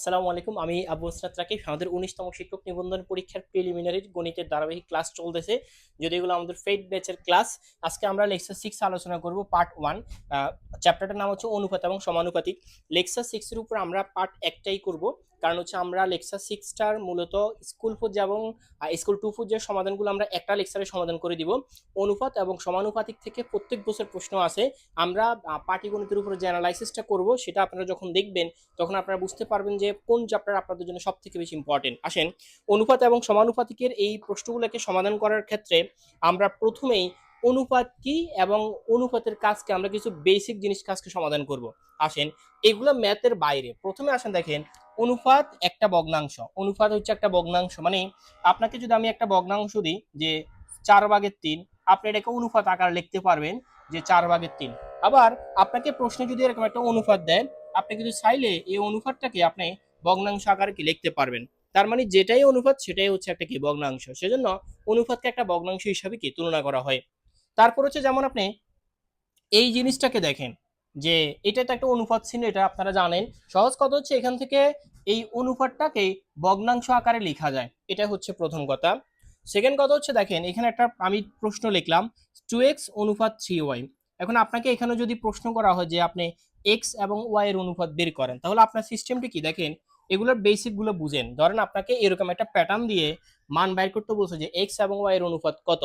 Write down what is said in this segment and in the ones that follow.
আসসালামু আলাইকুম, আমি আবু আসরাত রাকিব, আমাদের উনিশতম শিক্ষক নিবন্ধন পরীক্ষার প্রিলিমিনারি গণিতের ধারাবাহিক ক্লাস চলতেছে। যদি এগুলো আমাদের ফেড ব্যাচের ক্লাস আজকে আমরা লেকচার সিক্স আলোচনা করব পার্ট ওয়ান চ্যাপ্টারটার নাম হচ্ছে অনুপাত এবং সমানুপাতিক। লেকচার সিক্সের উপর আমরা পার্ট একটাই করব। কারণ হচ্ছে আমরা লেকচার সিক্সটার মূলত স্কুল পর্যায়ে এবং স্কুল টু ফুজ যে সমাধানগুলো আমরা একটা লেকচারে সমাধান করে দিব। অনুপাত এবং সমানুপাতিক থেকে প্রত্যেক বছর প্রশ্ন আছে আমরা পাটিগণিতের উপরে যে অ্যানালাইসিসটা করব সেটা আপনারা যখন দেখবেন, তখন আপনারা বুঝতে পারবেন যে কোন চ্যাপ্টার আপনাদের জন্য সব থেকে বেশি ইম্পর্টেন্ট আসেন, অনুপাত এবং সমানুপাতিকের এই প্রশ্নগুলোকে সমাধান করার ক্ষেত্রে আমরা প্রথমেই অনুপাত কি এবং অনুপাতের কাজকে আমরা কিছু বেসিক জিনিস কাজকে সমাধান করব। আসেন, এগুলো ম্যাথের বাইরে। প্রথমে আসেন দেখেন অনুপাত একটা ভগ্নাংশ। অনুপাত হচ্ছে একটা ভগ্নাংশ মানে আপনাকে যদি আমি একটা ভগ্নাংশ দিই যে চার ভাগের তিন, আপনি এটাকে অনুপাত আকারে লিখতে পারবেন যে চার ভাগের তিন। আবার আপনাকে প্রশ্নে যদি এরকম একটা অনুপাত দেন, আপনি কিন্তু চাইলে এই অনুপাতটাকে আপনি ভগ্নাংশ আকারে কি লিখতে পারবেন। তার মানে যেটাই অনুপাত, সেটাই হচ্ছে একটা কি ভগ্নাংশ। সেজন্য অনুপাতকে একটা ভগ্নাংশ হিসাবে কি তুলনা করা হয়। তারপর হচ্ছে যেমন আপনি এই জিনিসটাকে দেখেন যে এটা তো একটা অনুপাত চিহ্ন, এটা আপনারা জানেন। সহজ কথা হচ্ছে এখান থেকে এই অনুপাতটাকে ভগ্নাংশ আকারে লেখা যায়। এটা হচ্ছে প্রথম কথা। সেকেন্ড কথা হচ্ছে, দেখেন, এখানে একটা আমি প্রশ্ন লিখলাম টু এক্স অনুপাত থ্রি ওয়াই এখন আপনাকে এখানে যদি প্রশ্ন করা হয় যে আপনি এক্স এবং ওয়াই এর অনুপাত বের করেন, তাহলে আপনার সিস্টেমটি কি? দেখেন, এগুলোর বেসিকগুলো বুঝেন। ধরেন আপনাকে এরকম একটা প্যাটার্ন দিয়ে মান বাইর করতে বলছে যে এক্স এবং ওয়াই এর অনুপাত কত।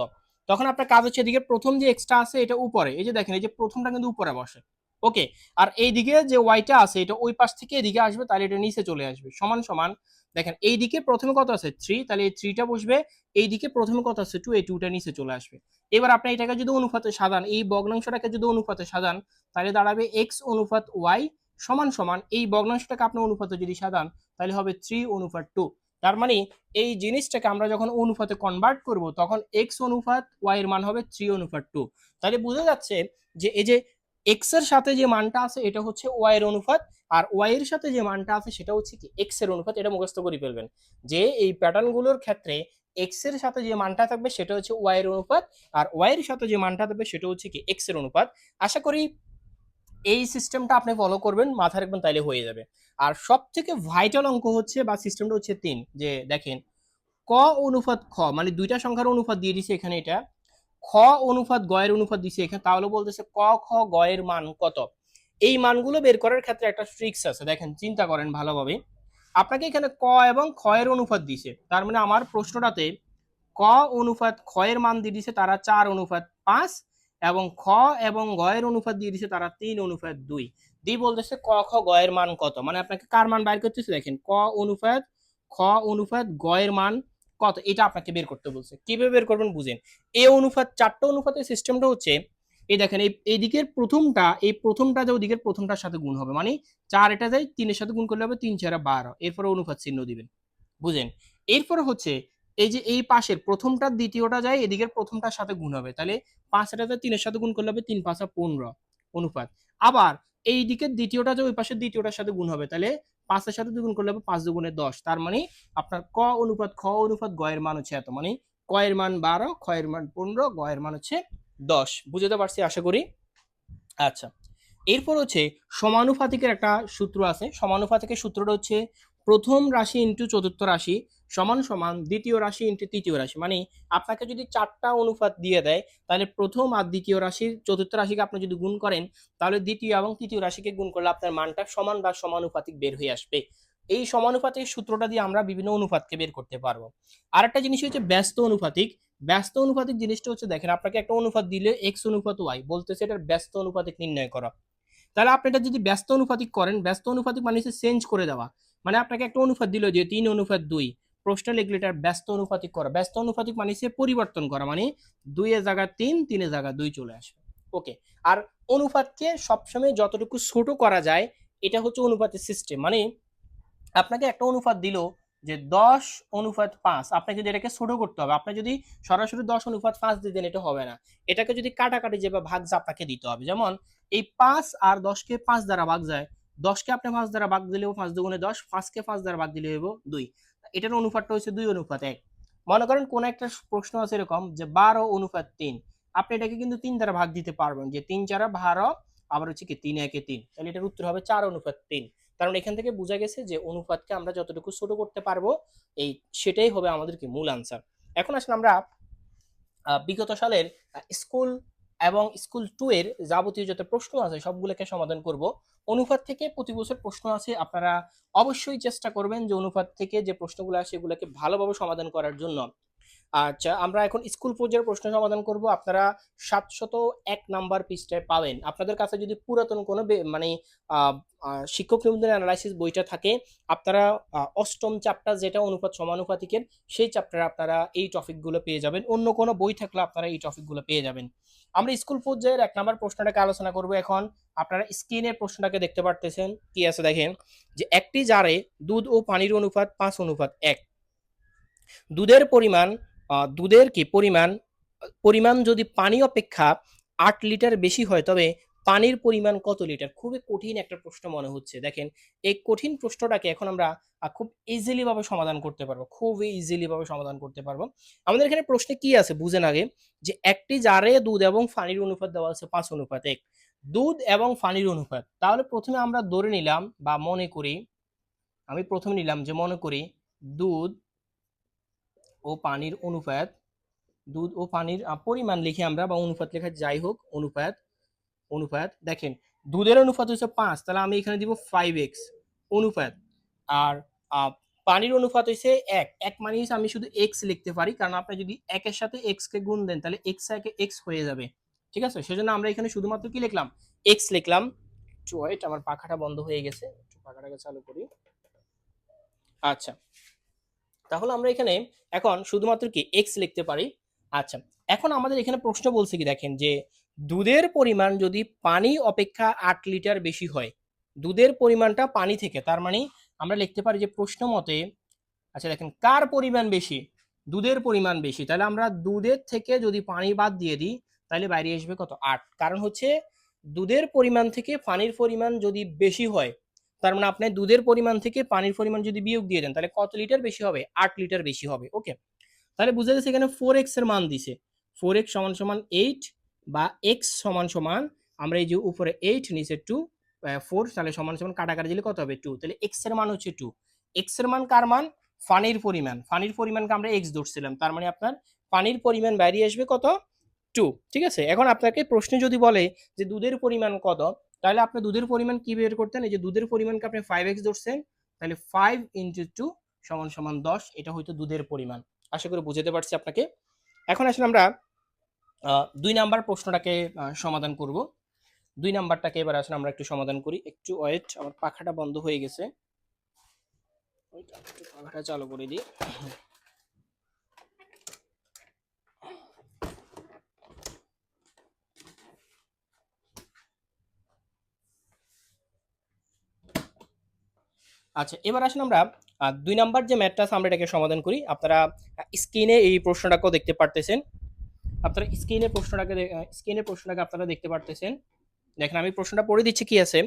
তখন আপনার কাজ হচ্ছে এদিকে প্রথম যে এক্সটা আছে, এটা উপরে। এই যে দেখেন, এই যে প্রথমটা কিন্তু উপরে বসে। ওকে, আর এই দিকে যে ওয়াইটা আছে, এটা ওই পাশ থেকে এদিকে আসবে, তাহলে এটা নিচে চলে আসবে। সমান সমান, দেখেন, এইদিকে প্রথমে কত আছে? থ্রি তাহলে এই থ্রিটা বসবে এই দিকে প্রথমে কত আছে? টু এই টুটা নিচে চলে আসবে। এবার আপনি এটাকে যদি অনুপাতে সাজান, এই ভগ্নাংশটাকে যদি অনুপাতে সাজান, তাহলে দাঁড়াবে এক্স অনুপাত ওয়াই সমান সমান, এই ভগ্নাংশটাকে আপনি অনুপাতে যদি সাজান, তাহলে হবে থ্রি অনুপাত টু তার মানে এই জিনিসটাকে আমরা যখন অনুপাতে কনভার্ট করব, তখন এক্স অনুপাত ওয়াই এর মান হবে থ্রি অনুপাত টু তাহলে বোঝা যাচ্ছে যে, এই যে এক্সের সাথে যে মানটা আছে, এটা হচ্ছে ওয়াই এর অনুপাত, আর ওয়াই এর সাথে যে মানটা আছে, সেটা হচ্ছে কি? এক্সের অনুপাত, এটা মুখস্থ করে ফেলবেন। যে এই প্যাটার্নগুলোর ক্ষেত্রে এক্সের সাথে যে মানটা থাকবে, সেটা হচ্ছে ওয়াই এর অনুপাত, আর ওয়াই এর সাথে যে মানটা থাকবে, সেটা হচ্ছে কি? এক্সের অনুপাত। আশা করি এই সিস্টেমটা আপনি ফলো করবেন, মাথায় রাখবেন, তাইলে হয়ে যাবে। আর সব থেকে ভাইটাল অঙ্ক হচ্ছে, বা সিস্টেমটা হচ্ছে তিন, যে দেখেন, ক অনুপাত খ মানে দুইটা সংখ্যার অনুপাত দিয়ে দিছে এখানে এটা। খ অনুপাত গয়ের অনুপাত দিছে। এখানে তাহলে বলতেছে ক, খ, গয়ের মান কত? এই মানগুলো বের করার ক্ষেত্রে একটা ট্রিক্স আছে। দেখেন, চিন্তা করেন ভালোভাবে। আপনাকে এখানে ক এবং এর অনুপাত দিছে। তার মানে আমার প্রশ্নটাতে ক অনুপাত এর মান দিয়ে দিছে তারা চার অনুপাত পাঁচ এবং খ এবং গয়ের অনুপাত দিয়ে দিছে তারা তিন অনুপাত দুই। দি বলতেছে ক, খ, গয়ের মান কত? মানে আপনাকে কার মান বাইর করতেছে? দেখেন, ক অনুপাত, খ অনুপাত, গয়ের মান কত, এটা আপনাকে বের করতে বলছে। কীভাবে বের করবেন বুঝেন। এ অনুপাত, চারটা অনুপাতের সিস্টেমটা হচ্ছে, এই দেখেন, এই এই দিকের প্রথমটা, এই প্রথমটা যে ওদিকের প্রথমটার সাথে গুণ হবে। মানে চার এটা যায়, তিনের সাথে গুণ করলে হবে তিন, চারা বারো। এরপরে অনুপাত চিহ্ন দিবেন। বুঝেন? এরপরে হচ্ছে, এই যে এই পাশের প্রথমটা দ্বিতীয়টা যায় এদিকের প্রথমটার সাথে গুণ হবে। তাহলে পাঁচ এটা যায়, তিনের সাথে গুণ করলে হবে তিন, পাঁচা পনেরো অনুপাত। আবার এই দিকের দ্বিতীয়টা যে ওই পাশের দ্বিতীয়টার সাথে গুণ হবে। তাহলে পাঁচের সাথে দুগুণ করলে পাঁচ দুগুণে দশ। তার মানে আপনার ক অনুপাত, খ অনুপাত গয়ের মান হচ্ছে এত। মানে কয়ের মান বারো, ক্ষয়ের মান পনেরো, গয়ের মান হচ্ছে দশ। বুঝতে পারছি, আশা করি? আচ্ছা এরপর হচ্ছে সমানুপাতিকের একটা সূত্র আছে। সমানুপাতিকের সূত্রটা হচ্ছে প্রথম রাশি ইন্টু চতুর্থ রাশি সমান সমান দ্বিতীয় রাশি ইন্টু তৃতীয় রাশি। মানে আপনাকে যদি চারটা অনুপাত দিয়ে দেয়, তাহলে প্রথম আর দ্বিতীয় রাশির চতুর্থ রাশিকে আপনি যদি গুণ করেন, তাহলে দ্বিতীয় এবং তৃতীয় রাশিকে গুণ করলে আপনার মানটা সমান বা সমানুপাতিক বের হয়ে আসবে। এই সমানুপাতিক সূত্রটা দিয়ে আমরা বিভিন্ন অনুপাতকে বের করতে পারব। আরেকটা জিনিস হচ্ছে ব্যস্ত অনুপাতিক। ব্যস্ত অনুপাতিক জিনিসটা হচ্ছে, দেখেন আপনাকে একটা অনুপাত দিলে এক্স অনুপাত ওয়াই বলতেছে এটার ব্যস্ত অনুপাতিক নির্ণয় করা। তাহলে আপনি এটা যদি ব্যস্ত অনুপাতিক করেন, ব্যস্ত অনুপাতিক মানে হচ্ছে চেঞ্জ করে দেওয়া। মানে আপনাকে একটা অনুপাত দিল যে তিন অনুপাত দুই। প্রশ্ন লিখলে এটার ব্যস্ত অনুপাতিক করা। ব্যস্ত অনুপাতিক মানে সে পরিবর্তন করা মানে দুইয়ের জায়গা তিন, তিনের জায়গা দুই চলে আসবে ওকে, আর অনুপাতকে সবসময় যতটুকু ছোট করা যায়, এটা হচ্ছে অনুপাতের সিস্টেম মানে আপনাকে একটা অনুপাত দিল যে দশ অনুপাত পাঁচ, আপনাকে যদি এটাকে ছোট করতে হবে, আপনি যদি সরাসরি দশ অনুপাত পাঁচ দিয়ে দেন, এটা হবে না। এটাকে যদি কাটাকাটি যে বা ভাগ যা আপনাকে দিতে হবে, যেমন এই পাঁচ আর দশকে পাঁচ দ্বারা ভাগ যায়, দশকে আপনি পাঁচ দ্বারা ভাগ দিলেও পাঁচ দুগুণে দশ, পাঁচকে পাঁচ দ্বারা ভাগ দিলে হইব দুই। এটার অনুপাতটা হচ্ছে দুই অনুপাত এক। মনে করেন কোন একটা প্রশ্ন আছে এরকম যে বারো অনুপাত তিন। আপনি এটাকে কিন্তু তিন দ্বারা ভাগ দিতে পারবেন যে তিন চারা বারো, আবার হচ্ছে কি তিন একে তিন। তাহলে এটার উত্তর হবে চার অনুপাত তিন। কারণ এখান থেকে বোঝা গেছে যে অনুপাতকে আমরা যতটুকু ছোট করতে পারব, এই সেটাই হবে আমাদের কি মূল আনসার এখন আসলে আমরা বিগত সালের স্কুল এবং স্কুল টু এর যাবতীয় যত প্রশ্ন আছে, সবগুলোকে সমাধান করব। অনুপাত থেকে প্রতি বছর প্রশ্ন আছে, আপনারা অবশ্যই চেষ্টা করবেন যে অনুপাত থেকে যে প্রশ্নগুলো আছে, সেগুলোকে ভালোভাবে সমাধান করার জন্য। আচ্ছা আমরা এখন স্কুল পর্যায়ের প্রশ্ন সমাধান করব। আপনারা সাতশত এক নাম্বার পৃষ্ঠায় পাবেন। আপনাদের কাছে যদি পুরাতন কোনো মানে শিক্ষক নিবন্ধন অ্যানালাইসিস বইটা থাকে, আপনারা অষ্টম চ্যাপ্টার যেটা অনুপাত সমানুপাতিকের, সেই চ্যাপ্টারে আপনারা এই টপিকগুলো পেয়ে যাবেন। অন্য কোনো বই থাকলে আপনারা এই টপিকগুলো পেয়ে যাবেন। আমরা স্কুল পর্যায়ের এক নাম্বার প্রশ্নটাকে আলোচনা করব এখন। আপনারা স্ক্রিনের প্রশ্নটাকে দেখতে পারতেছেন। কি আছে দেখেন? যে একটি জারে দুধ ও পানির অনুপাত পাঁচ অনুপাত এক। দুধের পরিমাণ দুধের কি পরিমাণ? পরিমাণ যদি পানি অপেক্ষা আট লিটার বেশি হয়, তবে পানির পরিমাণ কত লিটার? খুবই কঠিন একটা প্রশ্ন মনে হচ্ছে। দেখেন, এই কঠিন প্রশ্নটাকে এখন আমরা খুব ইজিলি ভাবে সমাধান করতে পারব, খুবই ইজিলি ভাবে সমাধান করতে পারব। আমাদের এখানে প্রশ্নে কি আছে বুঝেন আগে, যে একটি জারে দুধ এবং পানির অনুপাত দেওয়া আছে পাঁচ অনুপাত এক। দুধ এবং পানির অনুপাত, তাহলে প্রথমে আমরা ধরে নিলাম বা মনে করি, আমি প্রথমে নিলাম যে মনে করি দুধ ও পানির অনুপাত, দুধ ও পানির পরিমাণ লিখে আমরা বা অনুপাত লেখা যাই হোক, অনুপাত অনুপাত, দেখেন, দুধের অনুপাত হচ্ছে পাঁচ, তাহলে আমি এখানে দিব ফাইভ এক্স অনুপাত, আর পানির অনুপাত হচ্ছে এক এক মানে হচ্ছে আমি শুধু এক্স লিখতে পারি, কারণ আপনি যদি একের সাথে এক্স কে গুণ দেন, তাহলে এক্স একে এক্স হয়ে যাবে, ঠিক আছে? সেজন্য আমরা এখানে শুধুমাত্র কি লিখলাম? এক্স লিখলাম ওয়েট আমার পাখাটা বন্ধ হয়ে গেছে পাখাটাকে চালু করি আচ্ছা তাহলে আমরা এখানে এখন শুধুমাত্র কি এক্স লিখতে পারি। আচ্ছা এখন আমাদের এখানে প্রশ্ন বলছে কি দেখেন যে, দুধের পরিমাণ যদি পানি অপেক্ষা আট লিটার বেশি হয়, দুধের পরিমাণটা পানি থেকে, তার মানে আমরা লিখতে পারি যে প্রশ্ন মতে আচ্ছা দেখেন, কার পরিমাণ বেশি? দুধের পরিমাণ বেশি। তাহলে আমরা দুধের থেকে যদি পানি বাদ দিয়ে দিই, তাহলে বাইরে আসবে কত? আট। কারণ হচ্ছে, দুধের পরিমাণ থেকে পানির পরিমাণ যদি বেশি হয় তার মানে আপনি দুধের পরিমাণ থেকে পানির পরিমাণ যদি বিয়োগ দিয়ে দেন, তাহলে কত লিটার বেশি হবে? আট লিটার বেশি হবে ওকে তাহলে বুঝা যাচ্ছে এখানে ফোর এক্সের মান দিছে। ফোর এক্স সমান সমান এইট বা এক্স সমান সমান, আমরা এই যে উপরে এইট নিচে টু ফোর তাহলে সমান সমান কাটাকাটি দিলে কত হবে? টু তাহলে এক্সের মান হচ্ছে টু এক্সের মান কার মান? পানির পরিমাণ। পানির পরিমাণকে আমরা এক্স ধরছিলাম, তার মানে আপনার পানির পরিমাণ বাইরে আসবে কত? টু ঠিক আছে? এখন আপনাকে প্রশ্নে যদি বলে যে দুধের পরিমাণ কত তাহলে আপনি দুধের পরিমাণ কি বের করতেন? এই যে দুধের পরিমাণকে আপনি ফাইভ এক্স ধরছেন, তাহলে ফাইভ ইন্টু টু সমান সমান দশ, এটা হয়তো দুধের পরিমাণ। আশা করি বুঝাতে পারছি আপনাকে। এখন আসলে আমরা দুই নাম্বার প্রশ্নটাকে সমাধান করব। দুই নাম্বারটাকে এবার আসলে আমরা একটু সমাধান করি। একটু ওয়েট আমার পাখাটা বন্ধ হয়ে গেছে। পাখাটা চালু করে দিই। আচ্ছা এবার আসলে আমরা দুই নাম্বার যে ম্যাথটা আছে, আমরা এটাকে সমাধান করি। আপনারা স্ক্রিনে এই প্রশ্নটাকেও দেখতে পারতেছেন। আপনারা স্ক্রিনে প্রশ্নটাকে স্ক্রিনে প্রশ্নটাকে আপনারা দেখতে পারতেছেন। দেখেন, আমি প্রশ্নটা পড়ে দিচ্ছি, কি আছে?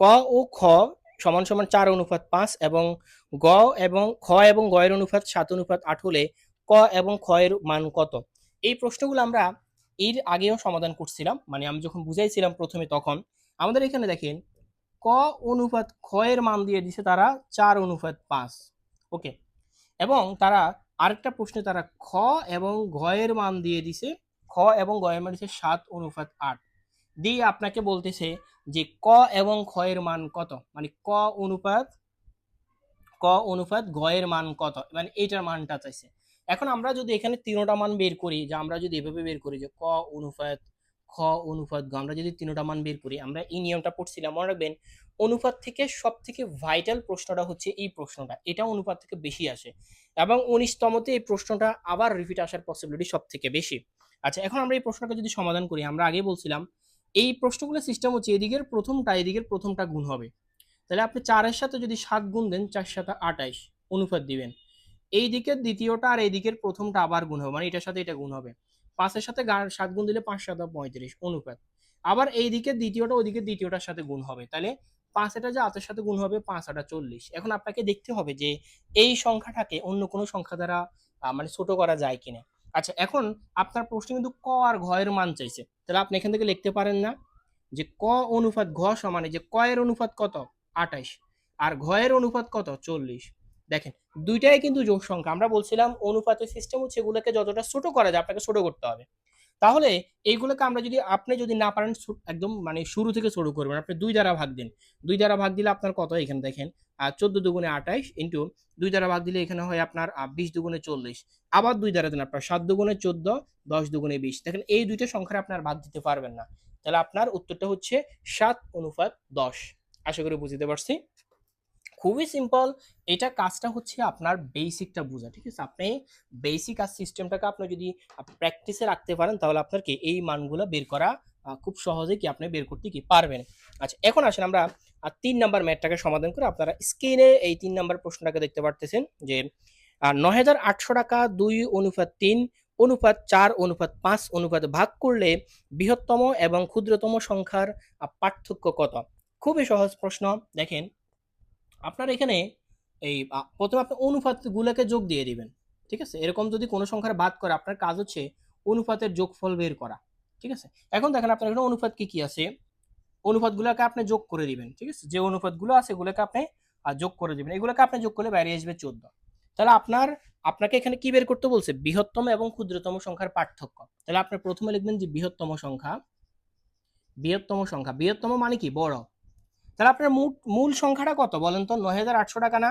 ক ও খ সমান সমান চার অনুপাত পাঁচ এবং গ এবং খ এবং গ এর অনুপাত সাত অনুপাত আট হলে ক এবং খ এর মান কত? এই প্রশ্নগুলো আমরা এর আগেও সমাধান করছিলাম। মানে আমি যখন বুঝাইছিলাম প্রথমে তখন, আমাদের এখানে দেখেন ক অনুপাত এর মান দিয়ে দিছে তারা চার অনুপাত পাঁচ। ওকে? এবং তারা আরেকটা প্রশ্নে তারা খ এবং ঘ এর মান দিয়ে দিছে, খ এবং গ এর মান দিছে সাত অনুপাত আট। দিয়ে আপনাকে বলতেছে যে ক এবং এর মান কত? মানে ক অনুপাত ক অনুপাত গ এর মান কত? মানে এইটার মানটা চাইছে। এখন আমরা যদি এখানে তিনোটা মান বের করি, যে আমরা যদি এভাবে বের করি যে ক অনুপাত খ, অনুপাত গ, আমরা যদি তিনোটা মান বের করি, আমরা এই নিয়মটা পড়ছিলাম, মনে রাখবেন, অনুপাত থেকে সব থেকে ভাইটাল প্রশ্নটা হচ্ছে এই প্রশ্নটা, এটা অনুপাত থেকে বেশি আসে এবং উনিশতমতে এই প্রশ্নটা আবার রিপিট আসার পসিবিলিটি সব থেকে বেশি। আচ্ছা এখন আমরা এই প্রশ্নটাকে যদি সমাধান করি, আমরা আগে বলছিলাম, এই প্রশ্নগুলোর সিস্টেম হচ্ছে এদিকের প্রথমটা এদিকের প্রথমটা গুণ হবে। তাহলে আপনি চারের সাথে যদি সাত গুণ দেন, চার সাথে আটাইশ অনুপাত দিবেন। এই দিকের দ্বিতীয়টা আর এই দিকের প্রথমটা আবার গুণ হবে মানে এটার সাথে এটা গুণ হবে। পাঁচের সাথে সাত গুণ দিলে পাঁচ সাত, পঁয়ত্রিশ, অনুপাত। আবার এই দিকের দ্বিতীয়টা ওইদিকে দ্বিতীয়টার সাথে গুণ হবে। তাহলে পাঁচ এটা যে আটের সাথে গুণ হবে, পাঁচ আটা চল্লিশ। এখন আপনাকে দেখতে হবে যে এই সংখ্যাটাকে অন্য কোনো সংখ্যা দ্বারা মানে ছোট করা যায় কিনা। আচ্ছা এখন আপনার প্রশ্ন কিন্তু ক আর ঘ এর মান চাইছে। তাহলে আপনি এখান থেকে লিখতে পারেন না যে ক অনুপাত ঘ সমানে যে ক এর অনুপাত কত? আটাইশ। আর ঘয়ের অনুপাত কত? চল্লিশ। দেখেন, দুইটাই কিন্তু যোগ সংখ্যা। আমরা বলছিলাম অনুপাতের সিস্টেম হচ্ছে এগুলোকে যতটা ছোট করা যায় আপনাকে ছোট করতে হবে। তাহলে এইগুলোকে আমরা যদি, আপনি যদি না পারেন একদম মানে শুরু থেকে শুরু করবেন। আপনি দুই দ্বারা ভাগ দিন। দুই দ্বারা ভাগ দিলে আপনার কত এখানে দেখেন? আর চোদ্দ দুগুণে আঠাইশ ইন্টু দুই দ্বারা ভাগ দিলে এখানে হয় আপনার বিশ দুগুণে চল্লিশ। আবার দুই দ্বারা দেন আপনার সাত দুগুণে চোদ্দ, দশ দুগুণে বিশ। দেখেন, এই দুইটা সংখ্যা আপনার ভাগ দিতে পারবেন না। তাহলে আপনার উত্তরটা হচ্ছে সাত অনুপাত দশ। আশা করি বুঝতে পারছি। খুবই সিম্পল এটা কাজটা হচ্ছে আপনার বেসিকটা বোঝা, ঠিক আছে? আপনি বেসিক আর সিস্টেমটাকে আপনি যদি প্র্যাকটিসে রাখতে পারেন, তাহলে আপনার কি এই মানগুলো বের করা খুব সহজে কি আপনি বের করতে কি পারবেন? আচ্ছা এখন আসেন আমরা তিন নাম্বার ম্যাথটাকে সমাধান করে আপনারা স্ক্রিনে এই তিন নাম্বার প্রশ্নটাকে দেখতে পারতেছেন যে নয় হাজার আটশো টাকা দুই অনুপাত তিন, অনুপাত চার, অনুপাত পাঁচ, অনুপাত ভাগ করলে বৃহত্তম এবং ক্ষুদ্রতম সংখ্যার পার্থক্য কত? খুবই সহজ প্রশ্ন। দেখেন আপনার এখানে এই প্রথমে আপনি অনুপাতগুলোকে যোগ দিয়ে দিবেন, ঠিক আছে? এরকম যদি কোনো সংখ্যার বাদ করে, আপনার কাজ হচ্ছে অনুপাতের যোগফল বের করা, ঠিক আছে? এখন দেখেন আপনার এখানে অনুপাত কি কি আছে? অনুপাতগুলোকে আপনি যোগ করে দিবেন, ঠিক আছে? যে অনুপাতগুলো আছে, এগুলোকে আপনি যোগ করে দিবেন। এগুলোকে আপনি যোগ করলে বাইরে আসবে চোদ্দ। তাহলে আপনার, আপনাকে এখানে কি বের করতে বলছে? বৃহত্তম এবং ক্ষুদ্রতম সংখ্যার পার্থক্য। তাহলে আপনি প্রথমে লিখবেন যে বৃহত্তম সংখ্যা বৃহত্তম সংখ্যা। বৃহত্তম মানে কি? বড়। তাহলে আপনার মূল সংখ্যাটা কত বলেন তো? নয় হাজার আটশো টাকা না?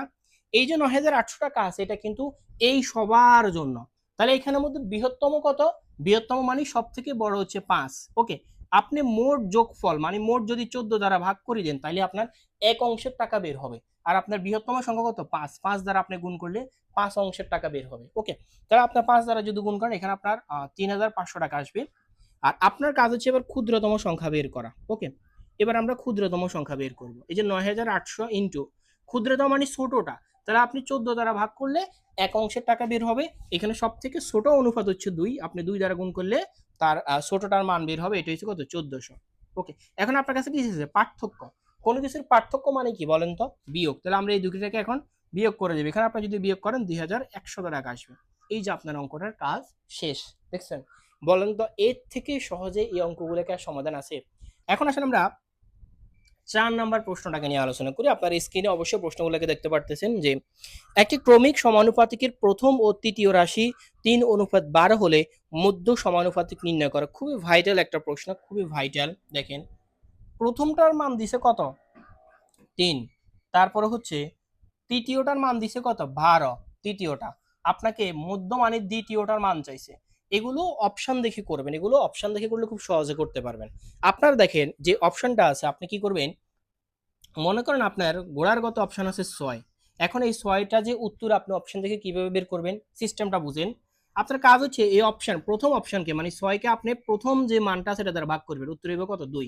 এই যে নয় হাজার আটশো টাকা আছে, এটা কিন্তু এই সবার জন্য। তাহলে এখানের মধ্যে বৃহত্তম কত? বৃহত্তম মানে সব থেকে বড় হচ্ছে পাঁচ। ওকে, আপনি মোট যোগফল মানে মোট যদি চোদ্দ দ্বারা ভাগ করে দেন তাহলে আপনার এক অংশের টাকা বের হবে। আর আপনার বৃহত্তম সংখ্যা কত? পাঁচ। পাঁচ দ্বারা আপনি গুণ করলে পাঁচ অংশের টাকা বের হবে। ওকে, তাহলে আপনার পাঁচ দ্বারা যদি গুণ করেন, এখানে আপনার তিন হাজার পাঁচশো টাকা আসবে। আর আপনার কাজ হচ্ছে এবার ক্ষুদ্রতম সংখ্যা বের করা। ওকে এবার আমরা ক্ষুদ্রতম সংখ্যা বের করব। এই যে নয় হাজার আটশো ইন্টু ক্ষুদ্রতম মানে ছোটটা। তাহলে আপনি চোদ্দ দ্বারা ভাগ করলে এক অংশের টাকা বের হবে। এখানে সব থেকে ছোট অনুপাত হচ্ছে দুই। আপনি দুই দ্বারা গুণ করলে তার ছোটটার মান বের হবে। এটা হচ্ছে কত? চোদ্দশো। ওকে, এখন আপনার কাছে কি এসেছে? পার্থক্য। কোনো কিছুর পার্থক্য মানে কি বলেন তো? বিয়োগ। তাহলে আমরা এই দুটিটাকে এখন বিয়োগ করে দেবো। এখানে আপনি যদি বিয়োগ করেন, দুই হাজার একশো টাকা আসবে। এই যে আপনার অঙ্কটার কাজ শেষ। দেখছেন? বলেন তো, এর থেকে সহজে এই অঙ্কগুলোকে সমাধান আছে? এখন আসলে আমরা চার নাম্বার প্রশ্নটাকে নিয়ে আলোচনা করি। আপনার স্ক্রিনে অবশ্যই প্রশ্নগুলোকে দেখতে পারতেছেন যে একটি ক্রমিক সমানুপাতিকের প্রথম ও তৃতীয় রাশি তিন অনুপাত বারো হলে মধ্য সমানুপাতিক নির্ণয় করা খুবই ভাইটাল একটা প্রশ্ন, খুবই ভাইটাল দেখেন, প্রথমটার মান দিছে কত? তিন। তারপরে হচ্ছে, তৃতীয়টার মান দিছে কত? বারো। তৃতীয়টা। আপনাকে মধ্যমানের দ্বিতীয়টার মান চাইছে। এগুলো অপশন দেখে করবেন, এগুলো অপশন দেখে করলে খুব সহজে করতে পারবেন। আপনার দেখেন যে অপশনটা আছে, আপনি কি করবেন? মনে করেন আপনার গোড়ার গত অপশন আছে ছয়। এখন এই ছয়টা যে উত্তর আপনি অপশন দেখে কীভাবে বের করবেন সিস্টেমটা বুঝেন। আপনার কাজ হচ্ছে এই অপশান প্রথম অপশনকে মানে ছয়কে আপনি প্রথম যে মানটা সেটা দ্বারা ভাগ করবেন। উত্তর হবে কত? দুই।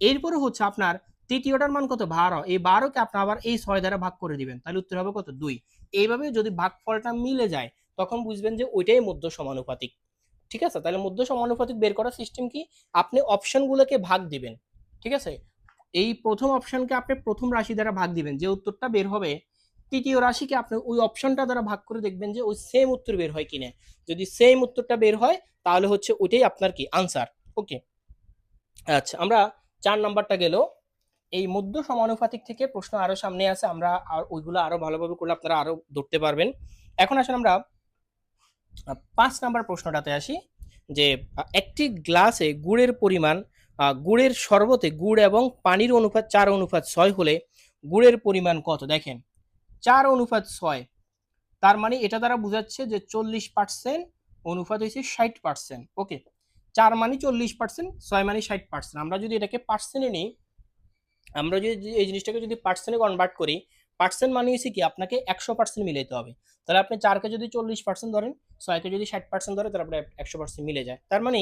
এরপরে হচ্ছে আপনার তৃতীয়টার মান কত? বারো। এই বারোকে আপনি আবার এই ছয় দ্বারা ভাগ করে দিবেন। তাহলে উত্তর হবে কত? দুই। এইভাবে যদি ভাগফলটা মিলে যায় তখন বুঝবেন যে ওইটাই মধ্য সমানুপাতিক। ঠিক আছে? তাহলে মধ্য সমানুপাতিক বের করার সিস্টেম কি? আপনি অপশনগুলোকে ভাগ দিবেন। ঠিক আছে? এই প্রথম অপশনকে আপনি প্রথম রাশি দ্বারা ভাগ দিবেন। যে উত্তরটা বের হবে, তৃতীয় রাশিকে আপনি ওই অপশনটা দ্বারা ভাগ করে দেখবেন যে ওই সেম উত্তর বের হয় কিনা। যদি সেম উত্তরটা বের হয়, তাহলে হচ্ছে ওইটাই আপনার কি? আনসার ওকে আচ্ছা আমরা চার নাম্বারটা গেল। এই মধ্য সমানুপাতিক থেকে প্রশ্ন আরও সামনে আছে। আমরা আর ওইগুলো আরও ভালোভাবে করলে আপনারা আরও ধরতে পারবেন। এখন আসলে আমরা পাঁচ নাম্বার প্রশ্নটাতে আসি, যে একটি গ্লাসে গুড়ের পরিমাণ গুড়ের শরবতে গুড় এবং পানির অনুপাত চার অনুপাত ছয় হলে গুড়ের পরিমাণ কত? দেখেন, চার অনুপাত ছয়, তার মানে এটা দ্বারা বোঝাচ্ছে যে চল্লিশ পার্সেন্ট অনুপাত হয়েছে ষাট পার্সেন্ট ওকে চার মানে চল্লিশ পার্সেন্ট ছয় মানে ষাট পার্সেন্ট আমরা যদি এটাকে পার্সেন্টে নিই, আমরা যদি এই জিনিসটাকে যদি পার্সেন্টে কনভার্ট করি পার্সেন্ট মানে হয়েছে কি, আপনাকে একশো পার্সেন্ট মিলাইতে হবে। তাহলে আপনি চারকে যদি চল্লিশ পার্সেন্ট ধরেন, ছয়কে যদি ষাট পার্সেন্ট ধরে, তাহলে আপনার একশো পার্সেন্ট মিলে যায়। তার মানে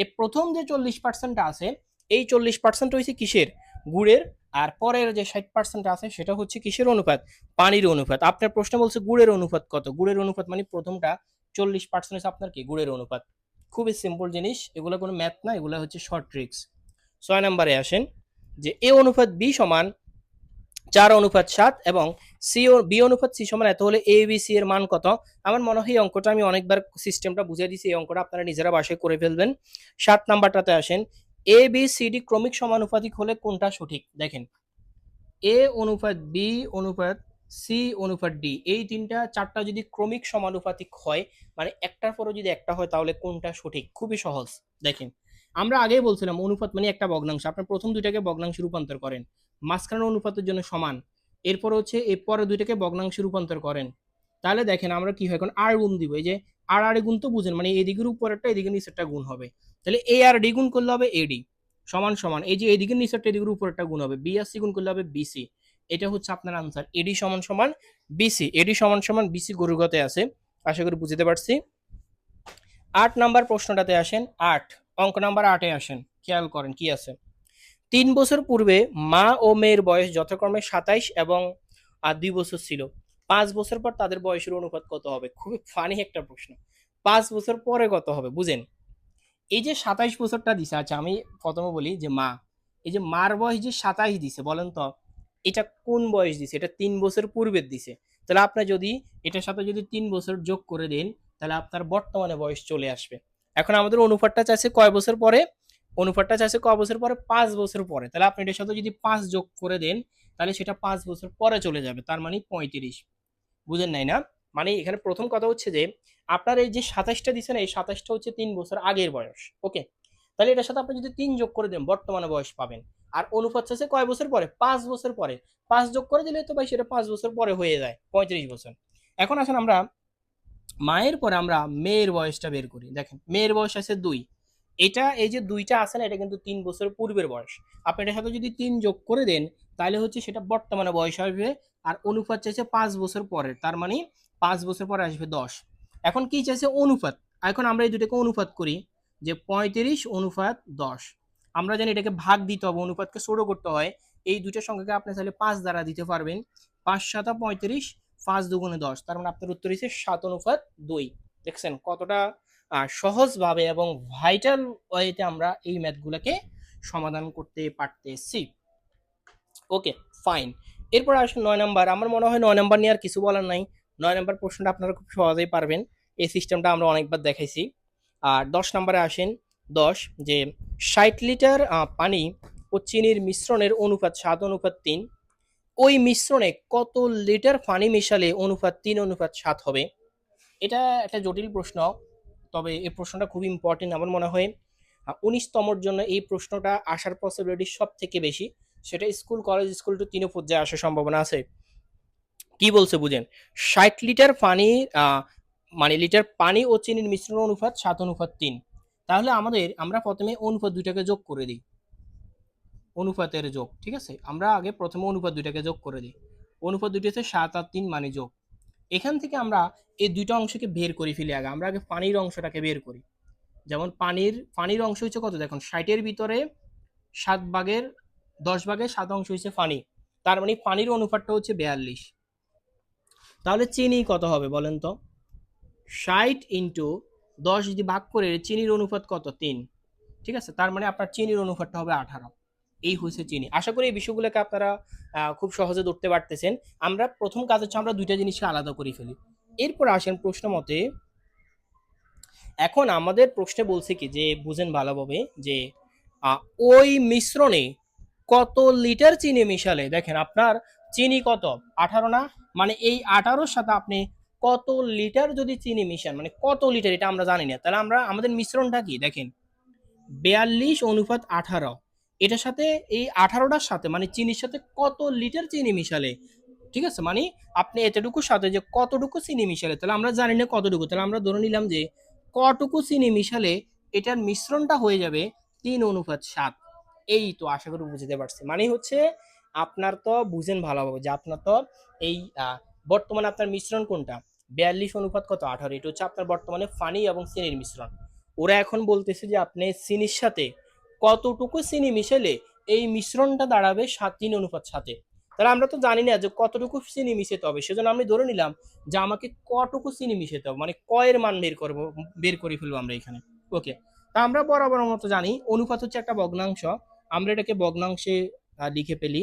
এই প্রথম যে চল্লিশ পার্সেন্টটা আছে, এই চল্লিশ পার্সেন্ট হয়েছে কিসের? গুড়ের, আর পরের যে ষাট পার্সেন্ট আছে, সেটা হচ্ছে কিসের অনুপাত? পানির অনুপাত। আপনার প্রশ্ন বলছে গুড়ের অনুপাত কত? গুড়ের অনুপাত মানে প্রথমটা চল্লিশ পার্সেন্ট হচ্ছে আপনার কি? গুড়ের অনুপাত। খুবই সিম্পল জিনিস, এগুলো কোনো ম্যাথ না, এগুলো হচ্ছে শর্ট ট্রিক্স ছয় নম্বরে আসেন, যে এ অনুপাত বি সমান চার অনুপাত সাত এবং সি ও বি অনুপাত সি সমান এত হলে এ বি সি এর মান কত? আমার মনে হয় এই অঙ্কটা আমি অনেকবার সিস্টেমটা বুঝিয়ে দিয়েছি, এই অঙ্কটা আপনারা নিজেরা বাসায় করে ফেলবেন। সাত নাম্বারটাতে আসেন। এ বি সি ডি ক্রমিক সমানুপাতিক হলে কোনটা সঠিক? দেখেন। এ অনুপাত বি অনুপাত সি অনুপাত ডি এই তিনটা, চারটা যদি ক্রমিক সমানুপাতিক হয় মানে একটার পরও যদি একটা হয়, তাহলে কোনটা সঠিক? খুবই সহজ। দেখেন। আমরা আগেই বলছিলাম, অনুপাত মানে একটা ভগ্নাংশ। আপনার প্রথম দুইটাকে ভগ্নাংশে রূপান্তর করেন। মাঝখানের অনুপাতের জন্য সমান। এরপর হচ্ছে এর পরে দুইটাকে ভগ্নাংশে রূপান্তর করেন। তাহলে দেখেন আমরা কি হয়, এখন আর গুণ দিব। এই যে আর আর গুণ তো বুঝেন মানে এদিকের উপরেরটা এদিকে নিচেরটা গুণ হবে। তাহলে এ আর ডি গুণ করলে হবে এডি সমান সমান। এই যে এদিকের নিচেরটা এদিকের উপরেরটা গুণ হবে বি আর সি গুণ করলে হবে বিসি এটা হচ্ছে আপনার আনসার এডি সমান সমান বিসি এডি সমান সমান বিসি গরুগতে আছে। আশা করি বুঝতে পারছি। আট নাম্বার প্রশ্নটাতে আসেন। আট, অঙ্ক নাম্বার আটে আসেন। খেয়াল করেন কি আছে। তিন বছর পূর্বে মা ও মেয়ের বয়স যথাক্রমে সাতাইশ এবং আর দুই বছর ছিল। পাঁচ বছর পর তাদের বয়সের অনুপাত কত হবে? খুবই ফানি একটা প্রশ্ন। পাঁচ বছর পরে কত হবে, বুঝেন? এই যে সাতাইশ বছরটা দিছে আচ্ছা আমি প্রথমে বলি যে মা। এই যে মার বয়স যে সাতাইশ দিছে, বলেন তো, এটা কোন বয়স দিছে? এটা তিন বছর পূর্বের দিছে। তাহলে আপনি যদি এটার সাথে যদি তিন বছর যোগ করে দেন, তাহলে আপনার বর্তমানে বয়স চলে আসবে। এখন আমাদের অনুপাতটা চাইছে কয় বছর পরে? অনুপাতটা চাইছে ক বছর পরে? পাঁচ বছর পরে। তাহলে আপনি এটার সাথে যদি পাঁচ যোগ করে দেন, তাহলে সেটা পাঁচ বছর পরে চলে যাবে। তার মানে পঁয়ত্রিশ। বুঝেন নাই না? মানে এখানে প্রথম কথা হচ্ছে যে, আপনার এই যে সাতাশটা দিচ্ছেন এই সাতাশটা হচ্ছে তিন বছর আগের বয়স। ওকে? তাহলে এটার সাথে আপনি যদি তিন যোগ করে দেন, বর্তমানে বয়স পাবেন। আর অনুপাত চাচ্ছে কয় বছর পরে? পাঁচ বছর পরে। পাঁচ যোগ করে দিলে তো ভাই সেটা পাঁচ বছর পরে হয়ে যায়, পঁয়ত্রিশ বছর। এখন আসেন আমরা মায়ের পরে আমরা মেয়ের বয়সটা বের করি। দেখেন, মেয়ের বয়স আছে দুই। এটা এই যে দুইটা আছে না, এটা কিন্তু তিন বছর পূর্বের বয়স। আপনি এটার সাথে যদি তিন যোগ করে দেন, তাহলে হচ্ছে সেটা বর্তমানে বয়স আসবে, আর অনুপাত চাইছে পাঁচ বছর পরে তার মানে পাঁচ বছর পরে আসবে দশ। এখন কি চাইছে অনুপাত? এখন আমরা এই দুটাকে অনুপাত করি, যে পঁয়ত্রিশ অনুপাত দশ। আমরা জানি এটাকে ভাগ দিতে হবে, অনুপাতকে ছোট করতে হয়। এই দুইটা সংখ্যাকে আপনি তাহলে পাঁচ দ্বারা দিতে পারবেন। পাঁচ সাতা পঁয়ত্রিশ, পাঁচ দুগুণে দশ, তার মানে আপনার উত্তর হচ্ছে সাত অনুপাত দুই। দেখছেন কতটা সহজভাবে এবং ভাইটাল ওয়েতে আমরা এই ম্যাথগুলোকে সমাধান করতে পারতেছি। ওকে ফাইন এরপর আসুন নয় নাম্বার আমার মনে হয় নয় নাম্বার নিয়ে আর কিছু বলার নাই। নয় নাম্বার প্রশ্নটা আপনারা খুব সহজেই পারবেন। এই সিস্টেমটা আমরা অনেকবার দেখাইছি। আর দশ নাম্বারে আসেন। দশ, যে ষাট লিটার পানি ও চিনির মিশ্রণের অনুপাত সাত, অনুপাত তিন। ওই মিশ্রণে কত লিটার পানি মেশালে অনুপাত তিন, অনুপাত সাত হবে? এটা একটা জটিল প্রশ্ন। তবে এই প্রশ্নটা খুব ইম্পর্টেন্ট আমার মনে হয়। উনিশতমর জন্য এই প্রশ্নটা আসার পসিবিলিটি সব থেকে বেশি, সেটা স্কুল কলেজ স্কুল টু তিনও পর্যায়ে আসার সম্ভাবনা আছে। কি বলছে বুঝেন? ষাট লিটার পানি মানে লিটার পানি ও চিনির মিশ্রণ অনুপাত সাত অনুপাত তিন। তাহলে আমাদের, আমরা প্রথমে অনুপাত দুইটাকে যোগ করে দিই। অনুপাতের যোগ, ঠিক আছে? আমরা আগে প্রথমে অনুপাত দুইটাকে যোগ করে দিই। অনুপাত দুইটা হচ্ছে সাত আর তিন মানে যোগ। এখান থেকে আমরা এই দুইটা অংশকে বের করি ফেলি আগে। আমরা আগে পানির অংশটাকে বের করি। যেমন পানির পানির অংশ হচ্ছে কত? দেখুন, ষাটের ভিতরে সাত ভাগের, দশ ভাগের সাত অংশ হচ্ছে পানি। তার মানে পানির অনুপাতটা হচ্ছে বিয়াল্লিশ। তাহলে চিনি কত হবে বলেন তো? ষাট ইন্টু দশ যদি ভাগ করে চিনির অনুপাত কত? তিন। ঠিক আছে? তার মানে আপনার চিনির অনুপাতটা হবে আঠারো। এই হচ্ছে চিনি। আশা করি এই বিষয়গুলোকে আপনারা খুব সহজে ধরতে পারতেছেন। আমরা প্রথম কাজ হচ্ছে আমরা দুইটা জিনিসকে আলাদা করে ফেলি। এরপর আসেন প্রশ্ন মতে, এখন আমাদের প্রশ্নে বলছে কি যে, বুঝেন ভালোভাবে, যে ওই মিশ্রণে কত লিটার চিনি মিশালে? দেখেন আপনার চিনি কত? আঠারো না? মানে এই আঠারোর সাথে আপনি কত লিটার যদি চিনি মিশান মানে কত লিটার এটা আমরা জানি না। তাহলে আমরা, আমাদের মিশ্রণটা কি? দেখেন, বিয়াল্লিশ অনুপাত আঠারো। এটার সাথে এই আঠারোটার সাথে মানে চিনির সাথে কত লিটার চিনি মিশালে? ঠিক আছে? মানে আপনি এতটুকুর সাথে যে কতটুকু চিনি মিশালে, তাহলে আমরা জানি না কতটুকু। তাহলে আমরা ধরে নিলাম যে কটুকু চিনি মিশালে এটার মিশ্রণটা হয়ে যাবে তিন অনুপাত সাত। এই তো আশা করি বুঝতে পারছি। মানে হচ্ছে আপনার তো বুঝেন ভালোভাবে যে আপনার তো এই বর্তমানে আপনার মিশ্রণ কোনটা? বিয়াল্লিশ অনুপাত কত? আঠারো। এটা হচ্ছে আপনার বর্তমানে ফানি এবং চিনির মিশ্রণ। ওরা এখন বলতেছে যে আপনি চিনির সাথে কতটুকু চিনি মিশালে এই মিশ্রণটা দাঁড়াবে সাত তিন অনুপাত সাথে? তাহলে আমরা তো জানি না যে কতটুকু চিনি মিশাতে হবে। সেজন্য আমি ধরে নিলাম যে আমাকে কটুকু চিনি মিশাতে হবে। মানে কয়ের মান বের করব, বের করে ফেলব আমরা এখানে। ওকে তা আমরা বরাবর মতো জানি, অনুপাত হচ্ছে একটা ভগ্নাংশ। আমরা এটাকে ভগ্নাংশে লিখে ফেলি।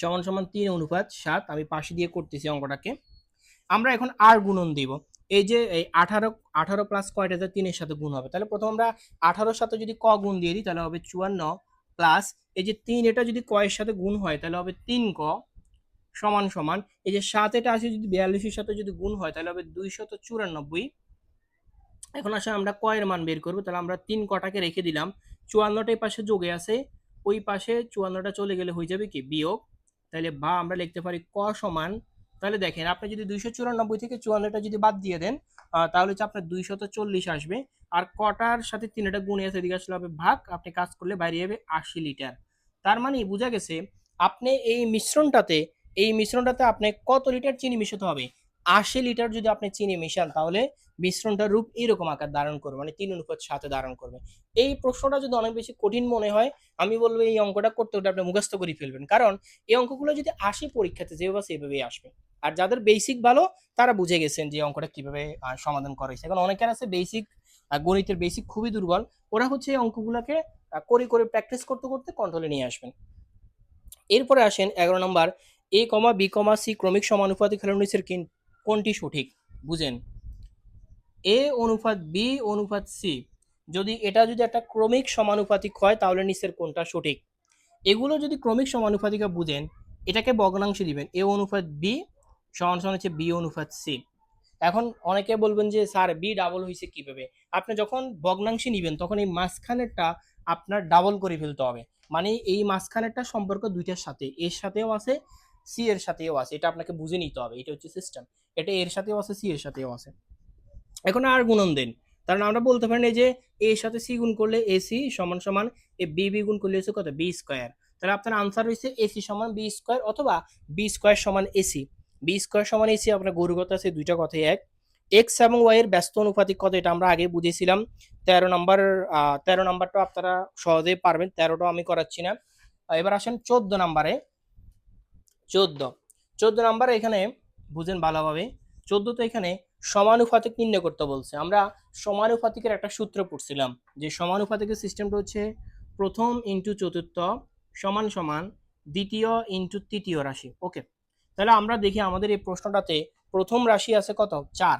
সমান সমান তিন অনুপাত সাত। আমি পাশে দিয়ে করতেছি অঙ্কটাকে। আমরা এখন আর গুণন দিব। এই যে এই আঠারো আঠারো প্লাস কয়টা? তিনের সাথে গুণ হবে। তাহলে প্রথম আমরা আঠারোর সাথে যদি ক গুণ দিয়ে দিই, তাহলে হবে চুয়ান্ন প্লাস এই যে তিন, এটা যদি কয়ের সাথে গুণ হয়, তাহলে হবে তিন ক সমান সমান। এই যে সাত, এটা আসে যদি বিয়াল্লিশের সাথে যদি গুণ হয়, তাহলে হবে দুইশত চুরানব্বই। এখন আসলে আমরা কয়ের মান বের করব, তাহলে আমরা তিন কটাকে রেখে দিলাম। চুয়ান্নটা এই পাশে যোগে আছে, ওই পাশে চুয়ান্নটা চলে গেলে হয়ে যাবে কি? বিয়োগ। তাহলে বা আমরা লিখতে পারি ক সমান তাহলে দেখেন আপনি যদি দুইশো চুরানব্বই থেকে চুয়ান্নটা যদি বাদ দিয়ে দেন তাহলে হচ্ছে আপনার দুইশত চল্লিশ আসবে। আর কটার সাথে তিনটা গুণে আছে, এদিকে আসলে হবে ভাগ, আপনি কাজ করলে বাইরে যাবে আশি লিটার। তার মানে বোঝা গেছে, আপনি এই মিশ্রণটাতে এই মিশ্রণটাতে আপনি কত লিটার চিনি মিশাতে হবে? আশি লিটার যদি আপনি চিনি মিশান, তাহলে মিশ্রণটার রূপ এরকম আকার ধারণ করবে মানে তিন অনুপাত সাথে ধারণ করবে। এই প্রশ্নটা যদি অনেক বেশি কঠিন মনে হয়, আমি বলব এই অঙ্কটা করতে করতে আপনি মুখস্থ করে ফেলবেন। কারণ এই অঙ্কগুলো যদি আসে পরীক্ষাতে যেভাবে সেভাবেই আসবে। আর যাদের বেসিক ভালো, তারা বুঝে গেছেন যে অঙ্কটা কীভাবে সমাধান করা হয়েছে। এখন অনেকের আছে বেসিক গণিতের বেসিক খুবই দুর্বল। ওরা হচ্ছে এই অঙ্কগুলোকে করে করে প্র্যাকটিস করতে করতে কন্ট্রোলে নিয়ে আসবেন। এরপরে আসেন এগারো নম্বর এ কমা বি কমা সি ক্রমিক সমানুপাতিক কিন- কোনটি সঠিক? বুঝেন। এ অনুপাত বি অনুপাত সি যদি এটা যদি একটা ক্রমিক সমানুপাতিক হয়, তাহলে নিচের কোনটা সঠিক? এগুলো যদি ক্রমিক সমানুপাতিকা বুঝেন, এটাকে ভগ্নাংশে দিবেন। এ অনুপাত বি সমান সমান হচ্ছে বি অনুপাত সি এখন অনেকে বলবেন যে, স্যার বি ডাবল হয়েছে কীভাবে? আপনি যখন ভগ্নাংশে নিবেন, তখন এই মাঝখানেরটা আপনার ডাবল করে ফেলতে হবে। মানে এই মাঝখানেরটা সম্পর্ক দুইটার সাথে। এর সাথেও আছে সি এর সাথেও আছে। এটা আপনাকে বুঝে নিতে হবে। এটা হচ্ছে সিস্টেম এটা এর সাথেও আছে সি এর সাথেও আছে। এখন আর গুণন দেন। কারণ আমরা বলতে পারি না যে এর সাথে সি গুণ করলে এসি সমান সমান এ বি বি গুণ করলে হচ্ছে কত? বি স্কোয়ার তাহলে আপনার আনসার হয়েছে এসি সমান বি স্কোয়ার অথবা বি স্কোয়ার সমান এসি বি স্কোয়ার সমান এসি আপনার গরুগত আছে, দুইটা কথাই এক। এক্স এবং ওয়াই এর ব্যস্ত অনুপাতিক কত, এটা আমরা আগে বুঝেছিলাম। তেরো নম্বর তেরো নাম্বারটা আপনারা সহজেই পারবেন, তেরোটাও আমি করাচ্ছি না। এবার আসেন চোদ্দ নাম্বারে চোদ্দ। চোদ্দ নাম্বারে এখানে, বুঝেন ভালোভাবে, চোদ্দ তো এখানে সমানুপাতিক নির্ণয় করতে বলছে। আমরা সমানুপাতিকের একটা সূত্র পড়ছিলাম, যে সমানুপাতিকের সিস্টেমটা হচ্ছে প্রথম ইন্টু চতুর্থ সমান সমান দ্বিতীয় ইন্টু তৃতীয় রাশি। ওকে তাহলে আমরা দেখি আমাদের এই প্রশ্নটাতে প্রথম রাশি আছে কত? চার।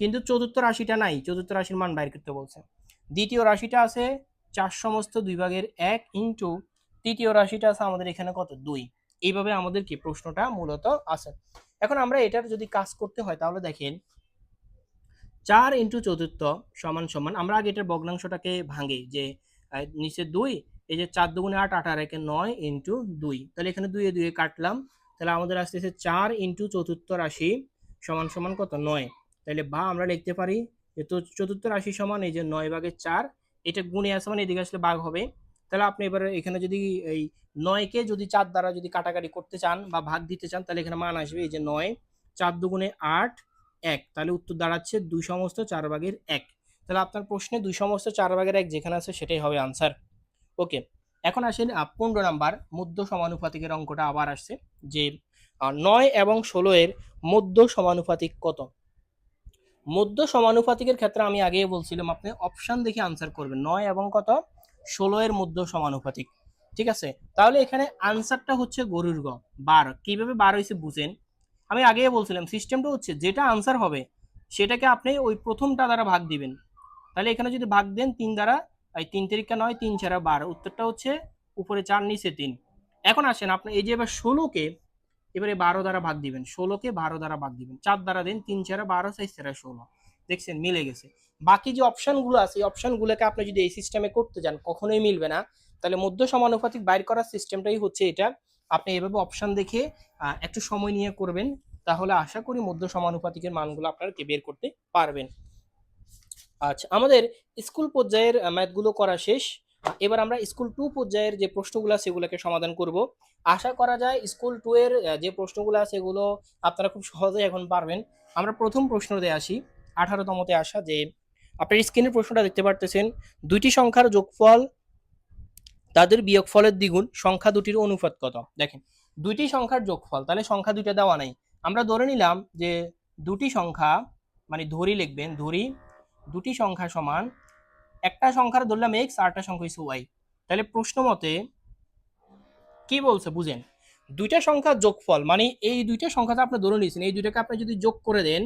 কিন্তু চতুর্থ রাশিটা নাই, চতুর্থ রাশির মান বাইর করতে বলছে। দ্বিতীয় রাশিটা আছে চার সমস্ত দুই ভাগের এক ইন্টু তৃতীয় রাশিটা আছে আমাদের এখানে কত? দুই। এইভাবে আমাদের কি প্রশ্নটা মূলত আছে। এখন আমরা এটার যদি কাজ করতে হয়, তাহলে দেখেন, চার ইন্টু চতুর্থ সমান সমান, আমরা আগে এটার ভগ্নাংশটাকে ভাঙি, যে নিচে দুই, এই যে চার দুগুণে আট আট আর একে নয় ইন্টু দুই। তাহলে এখানে দুইয়ে দুইয়ে কাটলাম তাহলে আমাদের আসতেছে চার ইন্টু চতুর্থ রাশি সমান সমান কত? নয়। তাহলে বা আমরা লিখতে পারি যে চতুর্থ রাশি সমান এই যে নয় ভাগের চার, এটা গুণে আসে মানে এদিকে আসলে বাঘ হবে। তাহলে আপনি এবারে এখানে যদি এই নয়কে যদি চার দ্বারা যদি কাটাকাটি করতে চান বা ভাগ দিতে চান, তাহলে এখানে মান আসবে এই যে নয়, চার দুগুণে আট, এক। তাহলে উত্তর দাঁড়াচ্ছে দুই সমস্ত চার ভাগের এক। তাহলে আপনার প্রশ্নে দুই সমস্ত চার ভাগের এক যেখানে আছে সেটাই হবে আনসার ওকে এখন আসেন পনেরো নাম্বার মধ্য সমানুপাতিকের অঙ্কটা আবার আসছে, যে নয় এবং ষোলো এর মধ্য সমানুপাতিক কত? মধ্য সমানুপাতিকের ক্ষেত্রে আমি আগেই বলছিলাম, আপনি অপশান দেখে আনসার করবেন। নয় এবং কত? ষোলো এর মধ্য সমানুপাতিক। ঠিক আছে? তাহলে এখানে আনসারটা হচ্ছে গরুর গ, বার। কীভাবে বার হয়েছে বুঝেন? আমি আগেই বলছিলাম সিস্টেমটা হচ্ছে যেটা আনসার হবে, সেটাকে আপনি ওই প্রথমটা দ্বারা ভাগ দিবেন। তাহলে এখানে যদি ভাগ দেন, তিন দ্বারা এই তিন তারিখটা নয়, তিন ছাড়া বার। উত্তরটা হচ্ছে উপরে চার, নিচে তিন। এখন আসেন আপনি এই যে এবার ষোলোকে এবারে বারো দ্বারা ভাগ দিবেন। ষোলোকে বারো দ্বারা ভাগ দিবেন। চার দ্বারা দিন, তিন ছাড়া বারো, সাইজ ছাড়া ষোলো। দেখছেন, মিলে গেছে। বাকি যে অপশনগুলো আছে, এই অপশনগুলোকে আপনি যদি এই সিস্টেমে করতে যান, কখনোই মিলবে না। তাহলে মধ্য সমানুপাতিক বাইর করার সিস্টেমটাই হচ্ছে এটা। আপনি এভাবে অপশান দেখে একটু সময় নিয়ে করবেন। তাহলে আশা করি মধ্য সমানুপাতিকের মানগুলো আপনারা বের করতে পারবেন। আচ্ছা আমাদের স্কুল পর্যায়ের ম্যাথগুলো করা শেষ। এবার আমরা স্কুল টু পর্যায়ের যে প্রশ্নগুলো সেগুলোকে সমাধান করব। আশা করা যায় স্কুল টু এর যে প্রশ্নগুলো সেগুলো আপনারা খুব সহজেই এখন পারবেন। আমরা প্রথম প্রশ্নতে আসি। আঠারোতমতে আসা যে, আপনার স্ক্রিনের প্রশ্নটা দেখতে পারতেছেন। দুইটি সংখ্যার যোগফল, তাদের বিয়োগফলের দ্বিগুণ, সংখ্যা দুটির অনুপাত কত? দেখেন, দুইটি সংখ্যার যোগফল, তাহলে সংখ্যা দুইটা দেওয়া নাই। আমরা ধরে নিলাম যে, দুটি সংখ্যা মানে ধরি লিখবেন, ধরি দুটি সংখ্যা সমান, একটা সংখ্যার ধরলাম এক্স আর একটা সংখ্যা হচ্ছে ওয়াই তাহলে প্রশ্ন মতে, কি বলছে বুঝেন? দুইটা সংখ্যার যোগফল মানে এই দুইটা সংখ্যাটা আপনি ধরে নিয়েছেন, এই দুইটাকে আপনি যদি যোগ করে দেন,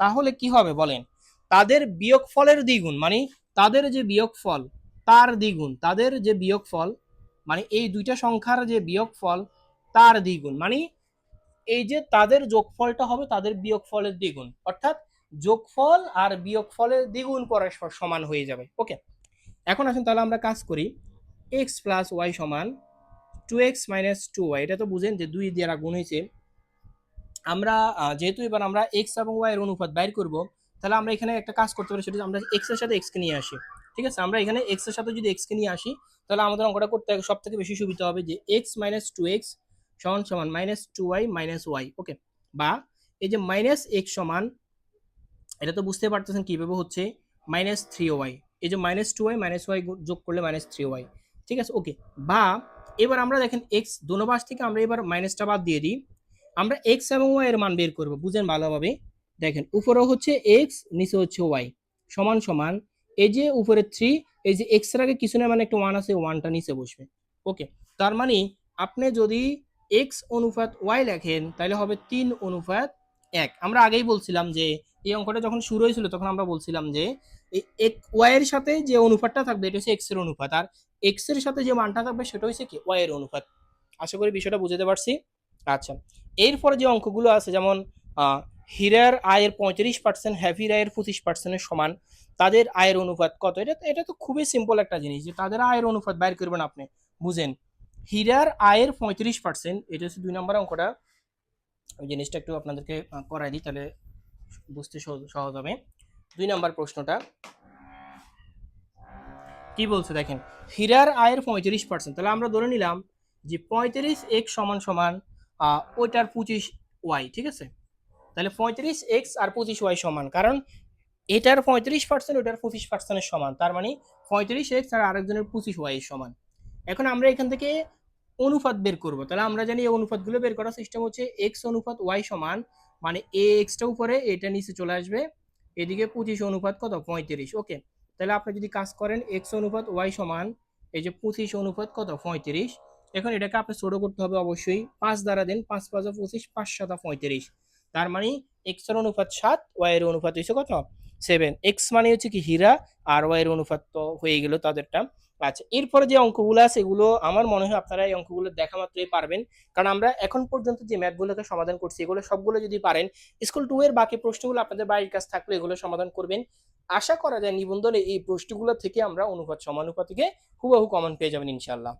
তাহলে কি হবে বলেন? তাদের বিয়োগফলের দ্বিগুণ মানে তাদের যে বিয়োগফল, তার দ্বিগুণ, তাদের যে বিয়োগফল মানে এই দুইটা সংখ্যার যে বিয়োগফল, তার দ্বিগুণ মানে এই যে তাদের যোগফলটা হবে তাদের বিয়োগফলের দ্বিগুণ। অর্থাৎ যোগফল আর বিয়োগফলের দ্বিগুণ পরস্পর সমান হয়ে যাবে। ওকে এখন আসুন তাহলে আমরা কাজ করি। এক্স প্লাস ওয়াই সমান two x minus two y এটা তো বুঝেন যে দুই দ্বারা গুণ হয়েছে। আমরা যেহেতু এবার আমরা এক্স এবং ওয়াই এর অনুপাত বাইর করব, তাহলে আমরা এখানে একটা কাজ করতে পারি, সেটা আমরা এক্সের সাথে এক্স কে নিয়ে আসি। ঠিক আছে? আমরা এখানে এক্সের সাথে যদি এক্স কে নিয়ে আসি, তাহলে আমাদের অঙ্কটা করতে সব থেকে বেশি সুবিধা হবে যে এক্স মাইনাস টু এক্স সমান সমান minus two y minus y okay বা এই যে মাইনাস এক্স সমান এটা তো বুঝতে পারতেছেন কীভাবে হচ্ছে? মাইনাস থ্রি ওয়াই এই যে minus two y minus y যোগ করলে মাইনাস থ্রি ওয়াই ঠিক আছে ওকে বা এবার আমরা দেখেন এক্স দোনো পাশ থেকে আমরা এবার মাইনাসটা বাদ দিয়ে দিই। আমরা এক্স এবং ওয়াই এর মান বের করব, বুঝেন ভালোভাবে। দেখেন, উপরে হচ্ছে এক্স নিচে হচ্ছে ওয়াই সমান সমান, এই যে উপরে থ্রি এই যে এক্সের আগে কিছু না মানে একটা ওয়ান আছে ওয়ানটা নিচে বসবে। ওকে তার মানে আপনি যদি এক্স অনুপাত ওয়াই লেখেন, তাহলে হবে তিন অনুপাত এক। আমরা আগেই বলছিলাম যে এই অঙ্কটা যখন শুরু হয়েছিল, তখন আমরা বলছিলাম যে এই ওয়াই এর সাথে যে অনুপাতটা থাকবে, এটা হচ্ছে এক্সের অনুপাত। আর এক্সের সাথে যে মানটা থাকবে, সেটা হচ্ছে কি? ওয়াই এর অনুপাত। আশা করি বিষয়টা বুঝতে পারছি? আচ্ছা। এরপরে যে অঙ্কগুলো আছে, যেমন হীরার আয়ের পঁয়ত্রিশ পার্সেন্ট হ্যাভির আয়ের পঁচিশ পার্সেন্টের সমান, তাদের আয়ের অনুপাত কত? এটা এটা তো খুবই সিম্পল একটা জিনিস যে তাদের আয়ের অনুপাত বাইর করবেন আপনি। বুঝেন? হীরার আয়ের পঁয়ত্রিশ পার্সেন্ট এটা হচ্ছে দুই নম্বর অঙ্কটা। ওই জিনিসটা একটু আপনাদেরকে করাই দিই, তাহলে বুঝতে সহজ- হবে। দুই নম্বর প্রশ্নটা। কি বলছে দেখেন? হীরার আয়ের পঁয়ত্রিশ পার্সেন্ট তাহলে আমরা ধরে নিলাম যে পঁয়ত্রিশ এক্স সমান সমান ওইটার পঁচিশ ওয়াই ঠিক আছে? তাহলে পঁয়ত্রিশ এক্স আর পঁচিশ ওয়াই সমান। কারণ এটার পঁয়ত্রিশ পার্সেন্ট ওটার পঁচিশ পার্সেন্টের সমান। তার মানে পঁয়ত্রিশ এক্স আর আরেকজনের পঁচিশ ওয়াই সমান। এখন আমরা এখান থেকে অনুপাত বের করব। তাহলে আমরা জানি এই অনুপাতগুলো বের করার সিস্টেম হচ্ছে এক্স অনুপাত ওয়াই সমান মানে এ এক্সটা উপরে, এটা নিচে চলে আসবে। এদিকে পঁচিশ অনুপাত কত? পঁয়ত্রিশ। ওকে, তাহলে আপনি যদি কাজ করেন এক্স অনুপাত ওয়াই সমান, এই যে পঁচিশ অনুপাত কত? পঁয়ত্রিশ। এখন এটাকে আপনি ছোট করতে হবে অবশ্যই। পাঁচ দ্বারা দেন, পাঁচ পাঁচ পঁচিশ, পাঁচ সাতা পঁয়ত্রিশ। তার মানে এক্সের অনুপাত সাত ওয়াই এর অনুপাত হয়েছে কত? সেভেন এক্স মানে হচ্ছে কি হীরা, আর ওয়াইয়ের অনুপাত তো হয়ে গেল তাদেরটা। আচ্ছা এরপরে যে অঙ্কগুলো আছে, এগুলো আমার মনে হয় আপনারা এই অঙ্কগুলো দেখা মাত্রই পারবেন। কারণ আমরা এখন পর্যন্ত যে ম্যাথগুলোকে সমাধান করছি, এগুলো সবগুলো যদি পারেন, স্কুল টু এর বাকি প্রশ্নগুলো আপনাদের বাড়ির কাছ থাকলে এগুলো সমাধান করবেন। আশা করা যায় নিবন্ধনে এই প্রশ্নগুলো থেকে আমরা অনুপাত সমানুপাতিকে হুবাহু কমন পেয়ে যাবেন ইনশাল্লাহ